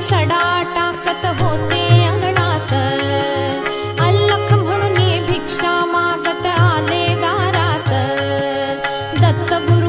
सडा टाकत होते अंगणात. अल्लख म्हणून भिक्षा मागत आले दारात. दत्तगुरु